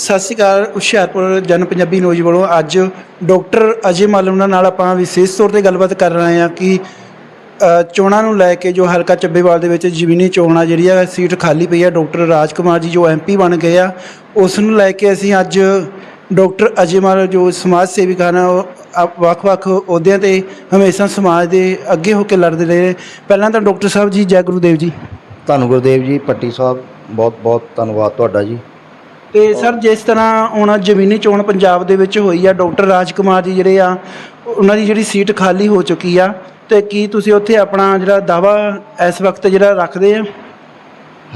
ਸਤਿ ਸ਼੍ਰੀ ਅਕਾਲ, ਹੁਸ਼ਿਆਰਪੁਰ ਜਨ ਪੰਜਾਬੀ ਨਿਊਜ਼ ਵੱਲੋਂ ਅੱਜ ਡਾਕਟਰ ਅਜੇ ਮਾਲਮ ਨਾਲ ਆਪਾਂ ਵਿਸ਼ੇਸ਼ ਤੌਰ ਤੇ ਗੱਲਬਾਤ ਕਰ ਰਹੇ ਹਾਂ ਕਿ ਚੋਣਾਂ ਨੂੰ ਲੈ ਕੇ ਜੋ ਹਲਕਾ ਚੱਬੇਵਾਲ ਦੇ ਵਿੱਚ ਜ਼ਮੀਨੀ ਚੋਣਾਂ ਜਿਹੜੀ ਆ ਸੀਟ ਖਾਲੀ ਪਈ ਆ, ਡਾਕਟਰ ਰਾਜਕੁਮਾਰ ਜੀ ਜੋ ਐਮਪੀ ਬਣ ਗਏ ਆ, ਉਸ ਨੂੰ ਲੈ ਕੇ ਅਸੀਂ ਅੱਜ ਡਾਕਟਰ ਅਜੇ ਮਾਲ ਜੋ ਸਮਾਜ ਸੇਵਿਕ ਹਨ, ਉਹ ਵੱਖ-ਵੱਖ ਅਹੁਦਿਆਂ ਤੇ ਹਮੇਸ਼ਾ ਸਮਾਜ ਦੇ ਅੱਗੇ ਹੋ ਕੇ ਲੜਦੇ ਰਹੇ। ਪਹਿਲਾਂ ਤਾਂ ਡਾਕਟਰ ਸਾਹਿਬ ਜੀ, ਜੈ ਗੁਰੂਦੇਵ ਜੀ। ਧੰਨ ਗੁਰਦੇਵ ਜੀ, ਪੱਟੀ ਸਾਹਿਬ ਬਹੁਤ ਬਹੁਤ ਧੰਨਵਾਦ ਤੁਹਾਡਾ ਜੀ। ਤੇ ਸਰ ਜਿਸ ਤਰ੍ਹਾਂ ਹੁਣ ਜ਼ਮੀਨੀ ਚੋਣ ਪੰਜਾਬ ਦੇ ਵਿੱਚ ਹੋਈ ਆ ਡਾਕਟਰ ਰਾਜਕੁਮਾਰ ਜੀ ਜਿਹੜੇ ਆ ਉਹਨਾਂ ਦੀ ਜਿਹੜੀ ਸੀਟ ਖਾਲੀ ਹੋ ਚੁੱਕੀ ਆ ਤੇ ਕੀ ਤੁਸੀਂ ਉੱਥੇ ਆਪਣਾ ਜਿਹੜਾ ਦਾਵਾ ਇਸ ਵਕਤ ਜਿਹੜਾ ਰੱਖਦੇ ਆ?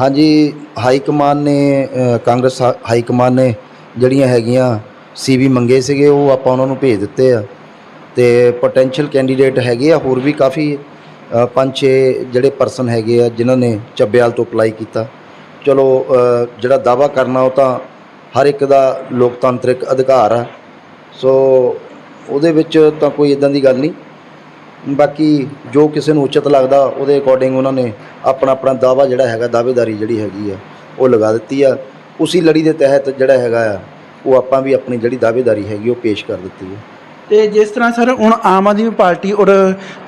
ਹਾਂਜੀ ਹਾਈ ਕਮਾਨ ਨੇ ਅ, ਕਾਂਗਰਸ ਹਾ- ਹਾਈ ਕਮਾਨ ਨੇ ਜਿਹੜੀਆਂ ਹੈਗੀਆਂ ਸੀਵੀ ਮੰਗੇ ਸੀਗੇ ਉਹ ਆਪਾਂ ਉਹਨਾਂ ਨੂੰ ਭੇਜ ਦਿੱਤੇ ਆ। ਤੇ ਪੋਟੈਂਸ਼ੀਅਲ ਕੈਂਡੀਡੇਟ ਹੈਗੇ ਆ ਹੋਰ ਵੀ ਕਾਫੀ ਅ, ਪੰਜ ਛੇ ਜਿਹੜੇ ਪਰਸਨ ਹੈਗੇ ਆ ਜਿਨ੍ਹਾਂ ਨੇ ਚੱਬੇਵਾਲ ਤੋਂ ਅਪਲਾਈ ਕੀਤਾ। ਚਲੋ ਜਿਹੜਾ ਦਾਵਾ ਕਰਨਾ ਉਹ ਤਾਂ ਹਰ ਇੱਕ ਦਾ ਲੋਕਤੰਤਰਿਕ ਅਧਿਕਾਰ ਆ। ਸੋ ਉਹਦੇ ਵਿੱਚ ਤਾਂ ਕੋਈ ਇਦਾਂ ਦੀ ਗੱਲ ਨਹੀਂ। ਬਾਕੀ ਜੋ ਕਿਸੇ ਨੂੰ ਉਚਿਤ ਲੱਗਦਾ, ਉਹਦੇ ਅਕੋਰਡਿੰਗ ਉਹਨਾਂ ਨੇ ਆਪਣਾ ਆਪਣਾ ਦਾਵਾ ਜਿਹੜਾ ਹੈਗਾ, ਦਾਅਵੇਦਾਰੀ ਜਿਹੜੀ ਹੈਗੀ ਆ, ਉਹ ਲਗਾ ਦਿੱਤੀ ਆ। ਉਸੇ ਲੜੀ ਦੇ ਤਹਿਤ ਜਿਹੜਾ ਹੈਗਾ ਆ, ਉਹ ਆਪਾਂ ਵੀ ਆਪਣੀ ਜਿਹੜੀ ਦਾਅਵੇਦਾਰੀ ਹੈਗੀ, ਉਹ ਪੇਸ਼ ਕਰ ਦਿੱਤੀ ਹੈ ਤੇ ਜਿਸ ਤਰ੍ਹਾਂ ਸਰ ਹੁਣ ਆਮ ਆਦਮੀ ਪਾਰਟੀ ਔਰ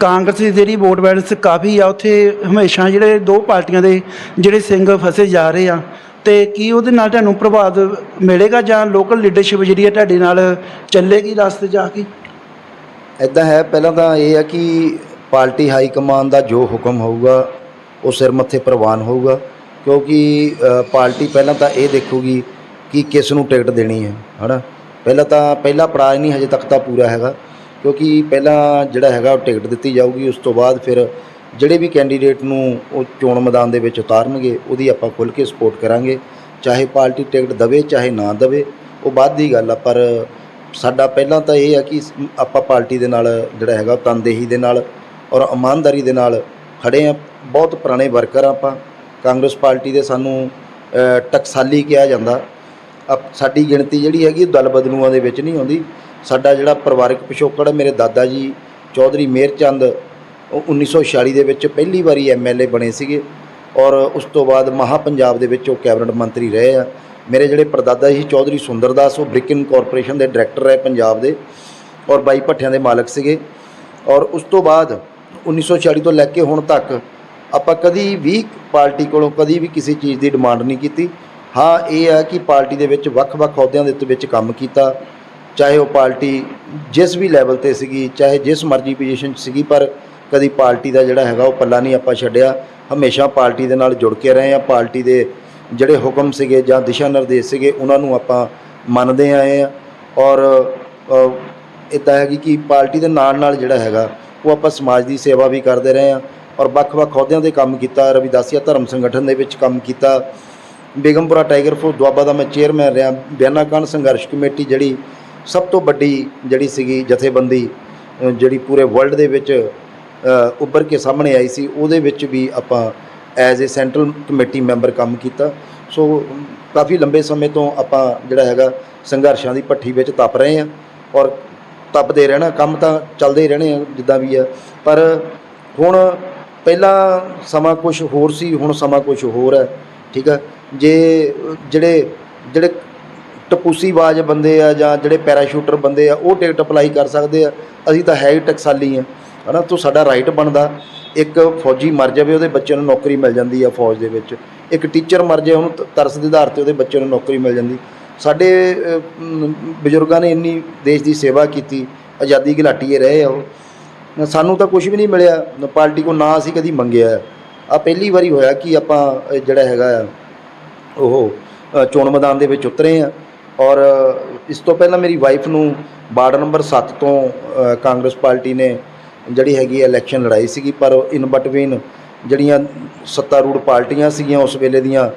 ਕਾਂਗਰਸ ਦੀ ਜਿਹੜੀ ਵੋਟ ਬੈਲੈਂਸ ਕਾਫੀ ਆ, ਉੱਥੇ ਹਮੇਸ਼ਾ ਜਿਹੜੇ ਦੋ ਪਾਰਟੀਆਂ ਦੇ ਜਿਹੜੇ ਸਿੰਘ ਫਸੇ ਜਾ ਰਹੇ ਆ। ਤੇ ਕੀ ਉਹਦੇ ਨਾਲ ਤੁਹਾਨੂੰ ਪ੍ਰਭਾਵ ਮਿਲੇਗਾ ਜਾਂ ਲੋਕਲ ਲੀਡਰਸ਼ਿਪ ਜਿਹੜੀ ਹੈ ਤੁਹਾਡੇ ਨਾਲ ਚੱਲੇਗੀ ਰਸਤੇ ਜਾ ਕੇ? ਇਦਾਂ ਹੈ, ਪਹਿਲਾਂ ਤਾਂ ਇਹ ਹੈ ਕਿ ਪਾਰਟੀ ਹਾਈ ਕਮਾਨ ਦਾ ਜੋ ਹੁਕਮ ਹੋਊਗਾ, ਉਹ ਸਿਰ ਮੱਥੇ ਪ੍ਰਵਾਨ ਹੋਊਗਾ। ਕਿਉਂਕਿ ਪਾਰਟੀ ਪਹਿਲਾਂ ਤਾਂ ਇਹ ਦੇਖੂਗੀ ਕਿ ਕਿਸ ਨੂੰ ਟਿਕਟ ਦੇਣੀ ਹੈ, ਹਨਾ? ਪਹਿਲਾਂ ਤਾਂ ਪਹਿਲਾ ਪੜਾਅ ਨਹੀਂ ਹਜੇ ਤੱਕ ਤਾਂ ਪੂਰਾ ਹੈਗਾ, ਕਿਉਂਕਿ ਪਹਿਲਾਂ ਜਿਹੜਾ ਹੈਗਾ ਉਹ ਟਿਕਟ ਦਿੱਤੀ ਜਾਊਗੀ, ਉਸ ਤੋਂ ਬਾਅਦ ਫਿਰ ਜਿਹੜੇ ਵੀ ਕੈਂਡੀਡੇਟ ਨੂੰ ਉਹ ਚੋਣ ਮੈਦਾਨ ਦੇ ਵਿੱਚ ਉਤਾਰਨਗੇ, ਉਹਦੀ ਆਪਾਂ ਖੁੱਲ੍ਹ ਕੇ ਸਪੋਰਟ ਕਰਾਂਗੇ, ਚਾਹੇ ਪਾਰਟੀ ਟਿਕਟ ਦਵੇ, ਚਾਹੇ ਨਾ ਦਵੇ, ਉਹ ਬਾਅਦ ਦੀ ਗੱਲ ਆ, ਪਰ ਸਾਡਾ ਪਹਿਲਾਂ ਤਾਂ ਇਹ ਆ ਕਿ ਆਪਾਂ ਪਾਰਟੀ ਦੇ ਨਾਲ ਜਿਹੜਾ ਹੈਗਾ ਤਨਦੇਹੀ ਦੇ ਨਾਲ ਔਰ ਇਮਾਨਦਾਰੀ ਦੇ ਨਾਲ ਖੜੇ ਆ, ਬਹੁਤ ਪੁਰਾਣੇ ਵਰਕਰ ਆ ਆਪਾਂ, ਕਾਂਗਰਸ ਪਾਰਟੀ ਦੇ ਸਾਨੂੰ ਟਕਸਾਲੀ ਕਿਹਾ ਜਾਂਦਾ ਸਾਡੀ ਗਿਣਤੀ ਜਿਹੜੀ ਹੈਗੀ ਉਹ ਦਲ ਬਦਲੂਆਂ ਦੇ ਵਿੱਚ ਨਹੀਂ ਆਉਂਦੀ। ਸਾਡਾ ਜਿਹੜਾ ਪਰਿਵਾਰਕ ਪਿਛੋਕੜ ਮੇਰੇ ਦਾਦਾ ਜੀ ਚੌਧਰੀ ਮੇਰਚੰਦ, ਉਹ 1946 ਦੇ ਵਿੱਚ ਪਹਿਲੀ ਵਾਰੀ ਐਮਐਲਏ ਬਣੇ ਸੀਗੇ ਔਰ ਉਸ ਤੋਂ ਬਾਅਦ ਮਹਾ ਪੰਜਾਬ ਦੇ ਵਿੱਚ ਉਹ ਕੈਬਨਿਟ ਮੰਤਰੀ ਰਹੇ ਆ। ਮੇਰੇ ਜਿਹੜੇ ਪਰਦਾਦਾ ਜੀ ਚੌਧਰੀ ਸੁੰਦਰਦਾਸ ਉਹ ਬ੍ਰਿਕਨ ਕਾਰਪੋਰੇਸ਼ਨ ਦੇ ਡਾਇਰੈਕਟਰ ਰਹੇ ਪੰਜਾਬ ਦੇ ਔਰ ਬਾਈ ਭੱਠਿਆਂ ਦੇ ਮਾਲਕ ਸੀਗੇ। ਔਰ ਉਸ ਤੋਂ ਬਾਅਦ 1946 ਤੋਂ ਲੈ ਕੇ ਹੁਣ ਤੱਕ ਆਪਾਂ ਕਦੀ ਵੀ ਪਾਰਟੀ ਕੋਲੋਂ ਕਦੀ ਵੀ ਕਿਸੇ ਚੀਜ਼ ਦੀ ਡਿਮਾਂਡ ਨਹੀਂ ਕੀਤੀ। ਹਾਂ, ਇਹ ਆ ਕਿ ਪਾਰਟੀ ਦੇ ਵਿੱਚ ਵੱਖ-ਵੱਖ ਅਹੁਦਿਆਂ ਦੇ ਉੱਤੇ ਵਿੱਚ ਕੰਮ ਕੀਤਾ। ਚਾਹੇ ਉਹ ਪਾਰਟੀ ਜਿਸ ਵੀ ਲੈਵਲ ਤੇ ਸੀਗੀ, ਚਾਹੇ ਜਿਸ ਮਰਜ਼ੀ ਪੋਜੀਸ਼ਨ 'ਚ ਸੀਗੀ, ਪਰ ਕਦੀ ਪਾਰਟੀ ਦਾ ਜਿਹੜਾ ਹੈਗਾ ਉਹ ਪੱਲਾ ਨਹੀਂ ਆਪਾਂ ਛੱਡਿਆ। ਹਮੇਸ਼ਾ ਪਾਰਟੀ ਦੇ ਨਾਲ ਜੁੜ ਕੇ ਰਹੇ ਆ ਪਾਰਟੀ ਦੇ ਜਿਹੜੇ ਹੁਕਮ ਸੀਗੇ ਜਾਂ ਦਿਸ਼ਾ ਨਿਰਦੇਸ਼ ਸੀਗੇ, ਉਹਨਾਂ ਨੂੰ ਆਪਾਂ ਮੰਨਦੇ ਆਏ ਆ ਔਰ ਇਦਾਂ ਹੈਗੀ ਕਿ ਪਾਰਟੀ ਦੇ ਨਾਲ ਨਾਲ ਜਿਹੜਾ ਹੈਗਾ, ਉਹ ਆਪਾਂ ਸਮਾਜ ਦੀ ਸੇਵਾ ਵੀ ਕਰਦੇ ਰਹੇ ਆ ਔਰ ਵੱਖ-ਵੱਖ ਅਹੁਦਿਆਂ ਤੇ ਕੰਮ ਕੀਤਾ। ਰਵਿਦਾਸੀਆ ਧਰਮ ਸੰਗਠਨ ਦੇ ਵਿੱਚ ਕੰਮ ਕੀਤਾ। ਬੇਗਮਪੁਰਾ ਟਾਈਗਰ ਫੋਰਸ ਦੁਆਬਾ ਦਾ ਮੈਂ ਚੇਅਰਮੈਨ ਰਿਹਾ। ਬਿਆਨਾਕਾਨ ਸੰਘਰਸ਼ ਕਮੇਟੀ ਜਿਹੜੀ ਸਭ ਤੋਂ ਵੱਡੀ ਜਿਹੜੀ ਸੀਗੀ ਜਥੇਬੰਦੀ ਜਿਹੜੀ ਪੂਰੇ ਵਰਲਡ ਦੇ ਵਿੱਚ ਅ, ਉੱਭਰ ਕੇ ਸਾਹਮਣੇ ਆਈ ਸੀ ਉਹਦੇ ਵਿੱਚ ਵੀ ਆਪਾਂ as a central committee member ਕੰਮ ਕੀਤਾ। ਸੋ ਕਾਫੀ ਲੰਬੇ ਸਮੇਂ ਤੋਂ ਆਪਾਂ ਜਿਹੜਾ ਹੈਗਾ ਸੰਘਰਸ਼ਾਂ ਦੀ ਭੱਠੀ ਵਿੱਚ ਤਪ ਰਹੇ ਹਾਂ ਔਰ ਤਪਦੇ ਰਹਿਣਾ ਕੰਮ ਤਾਂ ਚੱਲਦੇ ਹੀ ਰਹਿਣੇ ਆ ਜਿੱਦਾਂ ਵੀ ਆ। ਪਰ ਹੁਣ ਪਹਿਲਾਂ ਸਮਾਂ ਕੁਝ ਹੋਰ ਸੀ ਹੁਣ ਸਮਾਂ ਕੁਝ ਹੋਰ ਹੈ। ਠੀਕ ਆ? ਜੇ, ਜਿਹੜੇ ਜਿਹੜੇ ਟਪੂਸੀਬਾਜ਼ ਬੰਦੇ ਆ ਜਾਂ ਜਿਹੜੇ ਪੈਰਾਸ਼ੂਟਰ ਬੰਦੇ ਆ, ਉਹ ਟਿਕਟ ਅਪਲਾਈ ਕਰ ਸਕਦੇ ਆ। ਅਸੀਂ ਤਾਂ ਹੈ ਹੀ ਟਕਸਾਲੀ ਆ। ਹਨਾ, ਤੋਂ ਸਾਡਾ ਰਾਈਟ ਬਣਦਾ। ਇੱਕ ਫੌਜੀ ਮਰ ਜਾਵੇ, ਉਹਦੇ ਬੱਚੇ ਨੂੰ ਨੌਕਰੀ ਮਿਲ ਜਾਂਦੀ ਆ ਫੌਜ ਦੇ ਵਿੱਚ। ਇੱਕ ਟੀਚਰ ਮਰ ਜਾਏ, ਉਹਨੂੰ ਤਰਸ ਦੇ ਆਧਾਰ ਤੇ ਉਹਦੇ ਬੱਚੇ ਨੂੰ ਨੌਕਰੀ ਮਿਲ ਜਾਂਦੀ। ਸਾਡੇ ਬਜ਼ੁਰਗਾਂ ਨੇ ਇੰਨੀ ਦੇਸ਼ ਦੀ ਸੇਵਾ ਕੀਤੀ, ਆਜ਼ਾਦੀ ਘਲਾਟੀਏ ਰਹੇ ਆ ਉਹ। ਸਾਨੂੰ ਤਾਂ ਕੁਝ ਵੀ ਨਹੀਂ ਮਿਲਿਆ। ਪਾਰਟੀ ਕੋ ਨਾ ਅਸੀਂ ਕਦੀ ਮੰਗਿਆ। ਆ ਪਹਿਲੀ ਵਾਰੀ ਹੋਇਆ ਕਿ ਆਪਾਂ ਅ, ਜਿਹੜਾ ਹੈਗਾ ਆ ਉਹ ਅ, ਚੋਣ ਮੈਦਾਨ ਦੇ ਵਿੱਚ ਉਤਰੇ ਆ। ਔਰ ਇਸ ਤੋਂ ਪਹਿਲਾਂ ਮੇਰੀ ਵਾਈਫ ਨੂੰ ਵਾਰਡ ਨੰਬਰ 7 ਤੋਂ ਅ, ਕਾਂਗਰਸ ਪਾਰਟੀ ਨੇ ਜਿਹੜੀ ਹੈਗੀ ਇਲੈਕਸ਼ਨ ਲੜਾਈ ਸੀਗੀ ਪਰ ਇਨ ਬਟਵੀਨ ਜਿਹੜੀਆਂ ਸੱਤਾਰੂੜ ਪਾਰਟੀਆਂ ਸੀਗੀਆਂ ਉਸ ਵੇਲੇ ਦੀਆਂ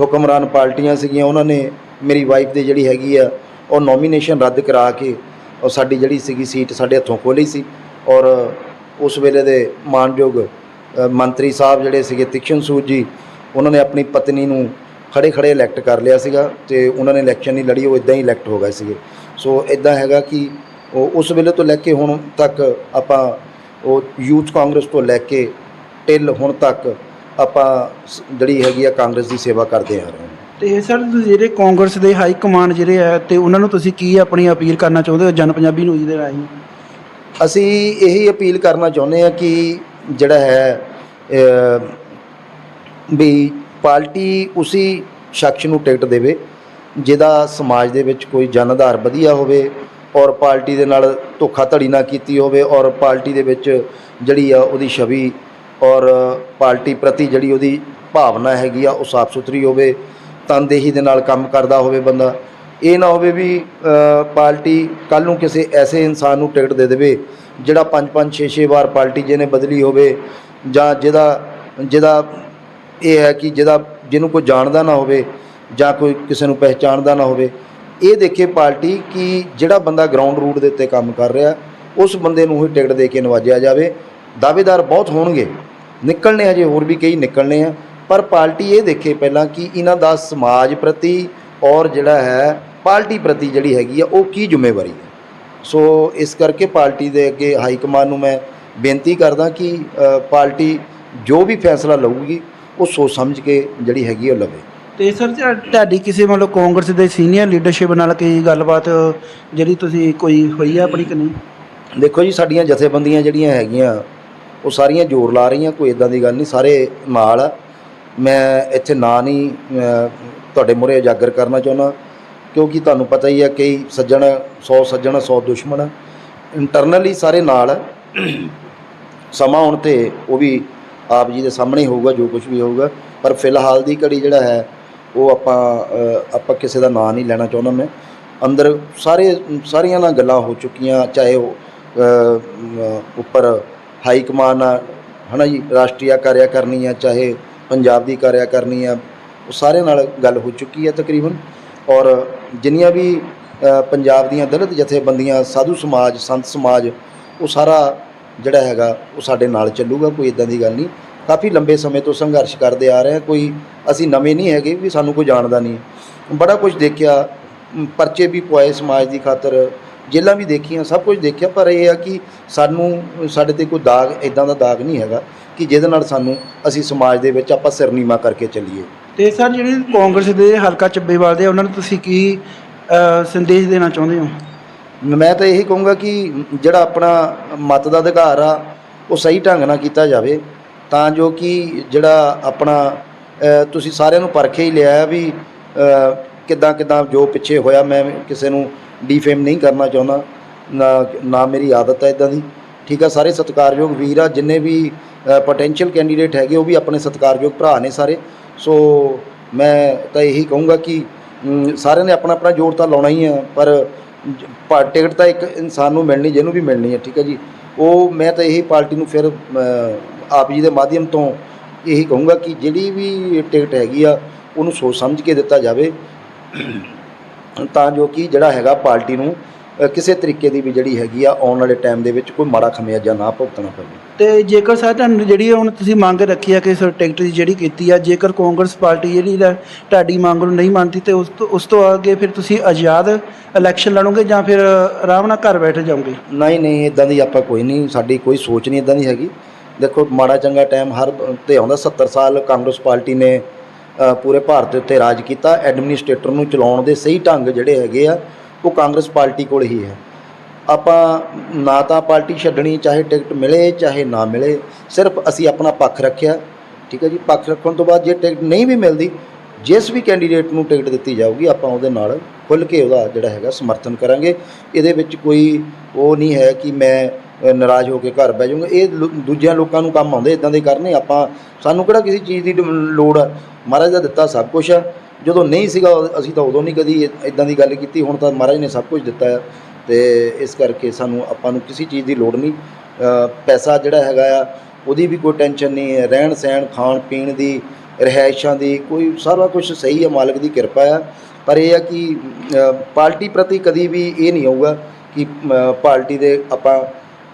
ਹੁਕਮਰਾਨ ਪਾਰਟੀਆਂ ਸੀਗੀਆਂ ਉਹਨਾਂ ਨੇ ਮੇਰੀ ਵਾਈਫ ਦੀ ਜਿਹੜੀ ਹੈਗੀ ਆ ਉਹ ਨੋਮੀਨੇਸ਼ਨ ਰੱਦ ਕਰਾ ਕੇ ਉਹ ਸਾਡੀ ਜਿਹੜੀ ਸੀਗੀ ਸੀਟ ਸਾਡੇ ਹੱਥੋਂ ਖੋਲੀ ਸੀ। ਔਰ ਉਸ ਵੇਲੇ ਦੇ ਮਾਨਯੋਗ ਮੰਤਰੀ ਸਾਹਿਬ ਜਿਹੜੇ ਸੀਗੇ ਤਿਕਸ਼ਨ ਸੂਦ ਜੀ ਉਹਨਾਂ ਨੇ ਆਪਣੀ ਪਤਨੀ ਨੂੰ ਖੜੇ ਖੜੇ ਇਲੈਕਟ ਕਰ ਲਿਆ ਸੀਗਾ ਤੇ ਉਹਨਾਂ ਨੇ ਇਲੈਕਸ਼ਨ ਨਹੀਂ ਲੜੀ ਉਹ ਇਦਾਂ ਹੀ ਇਲੈਕਟ ਹੋ ਗਏ ਸੀਗੇ। ਸੋ ਇਦਾਂ ਹੈਗਾ ਕਿ ਉਹ ਉਸ ਵੇਲੇ ਤੋਂ ਲੈ ਕੇ ਹੁਣ ਤੱਕ ਆਪਾਂ ਉਹ ਯੂਥ ਕਾਂਗਰਸ ਤੋਂ ਲੈ ਕੇ ਟਿਲ ਹੁਣ ਤੱਕ ਆਪਾਂ ਜਿਹੜੀ ਹੈਗੀ ਆ ਕਾਂਗਰਸ ਦੀ ਸੇਵਾ ਕਰਦੇ ਆ ਰਹੇ ਹਾਂ। ਤੇ ਸਰ ਜਿਹੜੇ ਕਾਂਗਰਸ ਦੇ ਹਾਈ ਕਮਾਂਡ ਜਿਹੜੇ ਆ ਤੇ ਉਹਨਾਂ ਨੂੰ ਤੁਸੀਂ ਕੀ ਆਪਣੀ ਅਪੀਲ ਕਰਨਾ ਚਾਹੁੰਦੇ ਹੋ ਜਨ ਪੰਜਾਬੀ ਨਿਊਜ਼ ਦੇ ਰਾਹੀਂ? ਅਸੀਂ ਇਹੀ ਅਪੀਲ ਕਰਨਾ ਚਾਹੁੰਦੇ ਹਾਂ ਕਿ ਜਿਹੜਾ ਹੈ ਵੀ ਪਾਰਟੀ ਉਸੇ ਸ਼ਖਸ ਨੂੰ ਟਿਕਟ ਦੇਵੇ, ਜਿਹਦਾ ਸਮਾਜ ਦੇ ਵਿੱਚ ਕੋਈ ਜਨ ਆਧਾਰ ਵਧੀਆ ਹੋਵੇ ਔਰ ਪਾਰਟੀ ਦੇ ਨਾਲ ਧੋਖਾਧੜੀ ਨਾ ਕੀਤੀ ਹੋਵੇ ਔਰ ਪਾਰਟੀ ਦੇ ਵਿੱਚ ਜਿਹੜੀ ਆ ਉਹਦੀ ਛਵੀ ਔਰ ਪਾਰਟੀ ਪ੍ਰਤੀ ਜਿਹੜੀ ਉਹਦੀ ਭਾਵਨਾ ਹੈਗੀ ਆ, ਉਹ ਸਾਫ਼ ਸੁਥਰੀ ਹੋਵੇ, ਤਨਦੇਹੀ ਦੇ ਨਾਲ ਕੰਮ ਕਰਦਾ ਹੋਵੇ ਬੰਦਾ। ਇਹ ਨਾ ਹੋਵੇ ਵੀ ਪਾਰਟੀ ਕੱਲ ਨੂੰ ਕਿਸੇ ਐਸੇ ਇਨਸਾਨ ਨੂੰ ਟਿਕਟ ਦੇ ਦੇਵੇ, ਜਿਹੜਾ ਪੰਜ ਪੰਜ 6 6 ਵਾਰ ਪਾਰਟੀ ਜਿਹਨੇ ਬਦਲੀ ਹੋਵੇ ਜਾਂ ਜਿਹਦਾ ਜਿਹਦਾ ਇਹ ਹੈ ਕਿ ਜਿਹਦਾ, ਜਿਹਨੂੰ ਕੋਈ ਜਾਣਦਾ ਨਾ ਹੋਵੇ ਜਾਂ ਕੋਈ ਕਿਸੇ ਨੂੰ ਪਹਿਚਾਣਦਾ ਨਾ ਹੋਵੇ, ਇਹ ਦੇਖੇ ਪਾਰਟੀ ਕਿ ਜਿਹੜਾ ਬੰਦਾ ਗਰਾਊਂਡ ਰੂਟ ਦੇ ਉੱਤੇ ਕੰਮ ਕਰ ਰਿਹਾ, ਉਸ ਬੰਦੇ ਨੂੰ ਹੀ ਟਿਕਟ ਦੇ ਕੇ ਨਵਾਜਿਆ ਜਾਵੇ। ਦਾਅਵੇਦਾਰ ਬਹੁਤ ਹੋਣਗੇ। ਨਿਕਲਣੇ ਹਜੇ ਹੋਰ ਵੀ ਕਈ ਨਿਕਲਣੇ ਆ। ਪਰ ਪਾਰਟੀ ਇਹ ਦੇਖੇ ਪਹਿਲਾਂ ਕਿ ਇਹਨਾਂ ਦਾ ਸਮਾਜ ਪ੍ਰਤੀ ਔਰ ਜਿਹੜਾ ਹੈ, ਪਾਰਟੀ ਪ੍ਰਤੀ ਜਿਹੜੀ ਹੈਗੀ ਆ, ਉਹ ਕੀ ਜ਼ਿੰਮੇਵਾਰੀ ਹੈ? ਸੋ ਇਸ ਕਰਕੇ ਪਾਰਟੀ ਦੇ ਅੱਗੇ ਹਾਈ ਕਮਾਨ ਨੂੰ ਮੈਂ ਬੇਨਤੀ ਕਰਦਾ ਕਿ ਪਾਰਟੀ ਜੋ ਵੀ ਫੈਸਲਾ ਲਊਗੀ ਉਹ ਸੋਚ ਸਮਝ ਕੇ ਜਿਹੜੀ ਹੈਗੀ ਉਹ ਲਵੇ। ਤੇ ਸਰ ਤੁਹਾ- ਤੁਹਾਡੀ ਕਿਸੇ ਮਤਲਬ ਕਾਂਗਰਸ ਦੇ ਸੀਨੀਅਰ ਲੀਡਰਸ਼ਿਪ ਨਾਲ ਕੋਈ ਗੱਲਬਾਤ ਜਿਹੜੀ ਤੁਸੀਂ ਕੋਈ ਹੋਈ ਆ ਆਪਣੀ ਕਿ ਨਹੀਂ? ਦੇਖੋ ਜੀ ਸਾਡੀਆਂ ਜਥੇਬੰਦੀਆਂ ਜਿਹੜੀਆਂ ਹੈਗੀਆਂ ਉਹ ਸਾਰੀਆਂ ਜ਼ੋਰ ਲਾ ਰਹੀਆਂ ਕੋਈ ਇਦਾਂ ਦੀ ਗੱਲ ਨਹੀਂ ਸਾਰੇ ਨਾਲ ਆ। ਮੈਂ ਇੱਥੇ ਨਾਂ ਨਹੀਂ ਤੁਹਾਡੇ ਮੂਹਰੇ ਉਜਾਗਰ ਕਰਨਾ ਚਾਹੁੰਦਾ ਕਿਉਂਕਿ ਤੁਹਾਨੂੰ ਪਤਾ ਹੀ ਹੈ ਕਈ ਸੱਜਣ 100 ਸੱਜਣ 100 ਦੁਸ਼ਮਣ ਇੰਟਰਨਲੀ ਸਾਰੇ ਨਾਲ ਆ। ਸਮਾਂ ਹੁਣ ਤੇ ਉਹ ਵੀ ਆਪ ਜੀ ਦੇ ਸਾਹਮਣੇ ਹੋਊਗਾ, ਜੋ ਕੁਝ ਵੀ ਹੋਊਗਾ। ਪਰ ਫਿਲਹਾਲ ਦੀ ਘੜੀ ਜਿਹੜਾ ਹੈ, ਉਹ ਆਪਾਂ ਆਪਾਂ ਕਿਸੇ ਦਾ ਨਾਂ ਨਹੀਂ ਲੈਣਾ ਚਾਹੁੰਦਾ ਮੈਂ। ਅੰਦਰ ਸਾਰੇ, ਸਾਰੀਆਂ ਨਾਲ ਗੱਲਾਂ ਹੋ ਚੁੱਕੀਆਂ, ਚਾਹੇ ਉਹ ਉੱਪਰ ਹਾਈ ਕਮਾਨ ਆ ਹਨਾ ਜੀ ਰਾਸ਼ਟਰੀय ਕਾਰਿਆ ਕਰਨੀ ਆ, ਚਾਹੇ ਪੰਜਾਬ ਦੀ ਕਾਰਿਆ ਕਰਨੀ ਆ, ਉਹ ਸਾਰੇ ਨਾਲ ਗੱਲ ਹੋ ਚੁੱਕੀ ਹੈ ਤਕਰੀਬਨ। ਔਰ ਜਿੰਨੀਆਂ ਵੀ ਪੰਜਾਬ ਦੀਆਂ ਦਲਿਤ ਜਥੇਬੰਦੀਆਂ, ਸਾਧੂ ਸਮਾਜ, ਸੰਤ ਸਮਾਜ, ਉਹ ਸਾਰਾ ਜਿਹੜਾ ਹੈਗਾ, ਉਹ ਸਾਡੇ ਨਾਲ ਚੱਲੂਗਾ, ਕੋਈ ਇਦਾਂ ਦੀ ਗੱਲ ਨਹੀਂ। ਕਾਫੀ ਲੰਬੇ ਸਮੇਂ ਤੋਂ ਸੰਘਰਸ਼ ਕਰਦੇ ਆ ਰਹੇ ਹਾਂ ਕੋਈ ਅਸੀਂ ਨਵੇਂ ਨਹੀਂ ਹੈਗੇ ਵੀ ਸਾਨੂੰ ਕੋਈ ਜਾਣਦਾ ਨਹੀਂ। ਬੜਾ ਕੁਝ ਦੇਖਿਆ ਪਰਚੇ ਵੀ ਪਵਾਏ ਸਮਾਜ ਦੀ ਖਾਤਰ ਜੇਲਾਂ ਵੀ ਦੇਖੀਆਂ, ਸਭ ਕੁਝ ਦੇਖਿਆ, ਪਰ ਇਹ ਆ ਕਿ ਸਾਨੂੰ, ਸਾਡੇ ਤੇ ਕੋਈ ਦਾਗ ਇਦਾਂ ਦਾ ਦਾਗ ਨਹੀਂ ਹੈਗਾ ਕਿ ਜਿਹਦੇ ਨਾਲ ਸਾਨੂੰ ਅਸੀਂ ਸਮਾਜ ਦੇ ਵਿੱਚ ਆਪਾਂ ਸਿਰਨੀਮਾ ਕਰਕੇ ਚੱਲੀਏ। ਤੇ ਸਰ, ਜਿਹੜੇ ਕਾਂਗਰਸ ਦੇ ਹਲਕਾ ਚੱਬੇਵਾਲ ਦੇ, ਉਹਨਾਂ ਨੂੰ ਤੁਸੀਂ ਕੀ ਸੰਦੇਸ਼ ਦੇਣਾ ਚਾਹੁੰਦੇ ਹੋ? ਮੈਂ ਤਾਂ ਇਹੀ ਕਹੂੰਗਾ ਕਿ ਜਿਹੜਾ ਆਪਣਾ ਮਤ ਦਾ ਅਧਿਕਾਰ ਆ, ਉਹ ਸਹੀ ਢੰਗ ਨਾਲ ਕੀਤਾ ਜਾਵੇ, ਤਾਂ ਜੋ ਕਿ ਜਿਹੜਾ ਆਪਣਾ ਤੁਸੀਂ ਸਾਰਿਆਂ ਨੂੰ ਪਰਖੇ ਹੀ ਲਿਆ ਵੀ ਕਿੱਦਾਂ ਕਿੱਦਾਂ ਜੋ ਪਿੱਛੇ ਹੋਇਆ, ਮੈਂ ਕਿਸੇ ਨੂੰ ਡੀਫੇਮ ਨਹੀਂ ਕਰਨਾ ਚਾਹੁੰਦਾ, ਨਾ ਨਾ ਮੇਰੀ ਆਦਤ ਹੈ ਇਦਾਂ ਦੀ। ਠੀਕ ਆ, ਸਾਰੇ ਸਤਿਕਾਰਯੋਗ ਵੀਰ ਆ, ਜਿੰਨੇ ਵੀ ਪੋਟੈਂਸ਼ੀਅਲ ਕੈਂਡੀਡੇਟ ਹੈਗੇ, ਉਹ ਵੀ ਆਪਣੇ ਸਤਿਕਾਰਯੋਗ ਭਰਾ ਨੇ ਸਾਰੇ। ਸੋ, ਮੈਂ ਤਾਂ ਇਹੀ ਕਹੂੰਗਾ ਕਿ ਸਾਰਿਆਂ ਨੇ ਆਪਣਾ ਆਪਣਾ ਜ਼ੋਰ ਤਾਂ ਲਾਉਣਾ ਹੀ ਆ, ਪਰ ਟਿਕਟ ਤਾਂ ਇੱਕ ਇਨਸਾਨ ਨੂੰ ਮਿਲਣੀ, ਜਿਹਨੂੰ ਵੀ ਮਿਲਣੀ ਹੈ, ਠੀਕ ਹੈ ਜੀ। ਉਹ, ਮੈਂ ਤਾਂ ਇਹੀ ਪਾਰਟੀ ਨੂੰ ਫਿਰ ਆਪ ਜੀ ਦੇ ਮਾਧਿਅਮ ਤੋਂ ਇਹੀ ਕਹੂੰਗਾ ਕਿ ਜਿਹੜੀ ਵੀ ਟਿਕਟ ਹੈਗੀ ਆ, ਉਹਨੂੰ ਸੋਚ ਸਮਝ ਕੇ ਦਿੱਤਾ ਜਾਵੇ। ਤਾਂ ਜੋ ਕਿ ਜਿਹੜਾ ਹੈਗਾ ਪਾਰਟੀ ਨੂੰ ਕਿਸੇ ਤਰੀਕੇ ਦੀ ਵੀ ਜਿਹੜੀ ਹੈਗੀ ਆ ਆਉਣ ਵਾਲੇ ਟਾਈਮ ਦੇ ਵਿੱਚ ਕੋਈ ਮਾੜਾ ਖਮਿਆਜਾ ਨਾ ਭੁਗਤਣਾ ਪਵੇ। ਤੇ ਜੇਕਰ ਸਰ ਤੁਹਾਨੂੰ ਜਿਹੜੀ ਹੁਣ ਤੁਸੀਂ ਮੰਗ ਰੱਖੀ ਆ ਕਿ ਸਰ ਟਿਕਟ ਦੀ ਜਿਹੜੀ ਕੀਤੀ ਆ ਜੇਕਰ ਕਾਂਗਰਸ ਪਾਰਟੀ ਜਿਹੜੀ ਦਾ ਤੁਹਾਡੀ ਮੰਗ ਨੂੰ ਨਹੀਂ ਮੰਨਦੀ ਤੇ ਉਸ ਤੋਂ ਉਸ ਤੋਂ ਅੱਗੇ ਫਿਰ ਤੁਸੀਂ ਆਜ਼ਾਦ ਇਲੈਕਸ਼ਨ ਲੜੋਗੇ ਜਾਂ ਫਿਰ ਆਰਾਮ ਨਾਲ ਘਰ ਬੈਠ ਜਾਓਗੇ? ਨਹੀਂ ਨਹੀਂ ਇਦਾਂ ਦੀ ਆਪਾਂ ਕੋਈ ਨਹੀਂ ਸਾਡੀ ਕੋਈ ਸੋਚ ਨਹੀਂ ਇਦਾਂ ਦੀ ਹੈਗੀ। ਦੇਖੋ ਮਾੜਾ ਚੰਗਾ ਟਾਈਮ ਹਰ ਤੇ ਆਉਂਦਾ 70 ਸਾਲ ਕਾਂਗਰਸ ਪਾਰਟੀ ਨੇ ਪੂਰੇ ਭਾਰਤ ਦੇ ਉੱਤੇ ਰਾਜ ਕੀਤਾ ਐਡਮਿਨਿਸਟ੍ਰੇਟਰ ਨੂੰ ਚਲਾਉਣ ਦੇ ਸਹੀ ਢੰਗ ਜਿਹੜੇ ਹੈਗੇ ਆ ਉਹ ਕਾਂਗਰਸ ਪਾਰਟੀ ਕੋਲ ਹੀ ਹੈ। ਆਪਾਂ ਨਾ ਤਾਂ ਪਾਰਟੀ ਛੱਡਣੀ, ਚਾਹੇ ਟਿਕਟ ਮਿਲੇ, ਚਾਹੇ ਨਾ ਮਿਲੇ, ਸਿਰਫ ਅਸੀਂ ਆਪਣਾ ਪੱਖ ਰੱਖਿਆ। ਠੀਕ ਹੈ ਜੀ? ਪੱਖ ਰੱਖਣ ਤੋਂ ਬਾਅਦ ਜੇ ਟਿਕਟ ਨਹੀਂ ਵੀ ਮਿਲਦੀ, ਜਿਸ ਵੀ ਕੈਂਡੀਡੇਟ ਨੂੰ ਟਿਕਟ ਦਿੱਤੀ ਜਾਊਗੀ, ਆਪਾਂ ਉਹਦੇ ਨਾਲ ਖੁੱਲ੍ਹ ਕੇ ਉਹਦਾ ਜਿਹੜਾ ਹੈਗਾ ਸਮਰਥਨ ਕਰਾਂਗੇ। ਇਹਦੇ ਵਿੱਚ ਕੋਈ ਉਹ ਨਹੀਂ ਹੈ ਕਿ ਮੈਂ ਨਾਰਾਜ਼ ਹੋ ਕੇ ਘਰ ਬਹਿ ਜਾਊਂਗਾ। ਇਹ ਦੂਜਿਆਂ ਲੋਕਾਂ ਨੂੰ ਕੰਮ ਆਉਂਦੇ, ਇਦਾਂ ਦੇ ਕਰਨੇ ਆਪਾਂ, ਸਾਨੂੰ ਕਿਹੜਾ ਕਿਸੇ ਚੀਜ਼ ਦੀ ਡ- ਲੋੜ ਆ। ਮਹਾਰਾਜ ਦਾ ਦਿੱਤਾ ਸਭ ਕੁਝ ਆ। ਜਦੋਂ ਨਹੀਂ ਸੀਗਾ, ਅਸੀਂ ਤਾਂ ਉਦੋਂ ਨਹੀਂ ਕਦੀ ਇਦਾਂ ਦੀ ਗੱਲ ਕੀਤੀ, ਹੁਣ ਤਾਂ ਮਹਾਰਾਜ ਨੇ ਸਭ ਕੁਝ ਦਿੱਤਾ ਆ। ਤੇ ਇਸ ਕਰਕੇ ਸਾਨੂੰ, ਆਪਾਂ ਨੂੰ ਕਿਸੇ ਚੀਜ਼ ਦੀ ਲੋੜ ਨਹੀਂ। ਪੈਸਾ ਜਿਹੜਾ ਹੈਗਾ ਆ, ਉਹਦੀ ਵੀ ਕੋਈ ਟੈਨਸ਼ਨ ਨਹੀਂ ਹੈ। ਰਹਿਣ ਸਹਿਣ, ਖਾਣ ਪੀਣ ਦੀ, ਰਿਹਾਇਸ਼ਾਂ ਦੀ, ਕੋਈ ਸਾਰਾ ਕੁਝ ਸਹੀ ਹੈ, ਮਾਲਕ ਦੀ ਕਿਰਪਾ ਆ। ਪਰ ਇਹ ਆ ਕਿ ਪਾਰਟੀ ਪ੍ਰਤੀ ਕਦੀ ਵੀ ਇਹ ਨਹੀਂ ਹੋਊਗਾ ਕਿ ਪਾਰਟੀ ਦੇ ਆਪਾਂ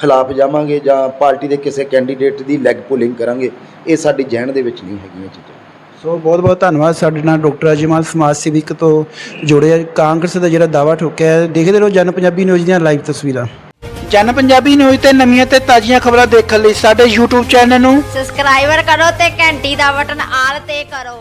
ਖਿਲਾਫ ਜਾਵਾਂਗੇ ਜਾਂ ਪਾਰਟੀ ਦੇ ਕਿਸੇ ਕੈਂਡੀਡੇਟ ਦੀ ਲੈਗ ਪੁਲਿੰਗ ਕਰਾਂਗੇ। ਇਹ ਸਾਡੀ ਜਹਿਣ ਦੇ ਵਿੱਚ ਨਹੀਂ ਹੈਗੀਆਂ ਚੀਜ਼ਾਂ। ਸੋ ਬਹੁਤ ਬਹੁਤ ਧੰਨਵਾਦ ਸਾਡੇ ਨਾਲ ਡਾਕਟਰ ਅਜੀਮਾਲ ਸਮਾਜ ਸੇਵਿਕ ਤੋਂ ਜੁੜੇ ਕਾਂਗਰਸ ਦਾ ਜਿਹੜਾ ਦਾਵਾ ਠੋਕਿਆ ਹੈ, ਦੇਖਦੇ ਰਹੋ ਜਨ ਪੰਜਾਬੀ ਨਿਊਜ਼ ਦੀਆਂ ਲਾਈਵ ਤਸਵੀਰਾਂ। ਜਨ ਪੰਜਾਬੀ ਨਿਊਜ਼ ਤੇ ਨਵੀਆਂ ਤੇ ਤਾਜ਼ੀਆਂ ਖਬਰਾਂ ਦੇਖਣ ਲਈ ਸਾਡੇ YouTube ਚੈਨਲ ਨੂੰ ਸਬਸਕ੍ਰਾਈਬਰ ਕਰੋ ਤੇ ਘੰਟੀ ਦਾ ਬਟਨ ਆਲ ਤੇ ਕਰੋ।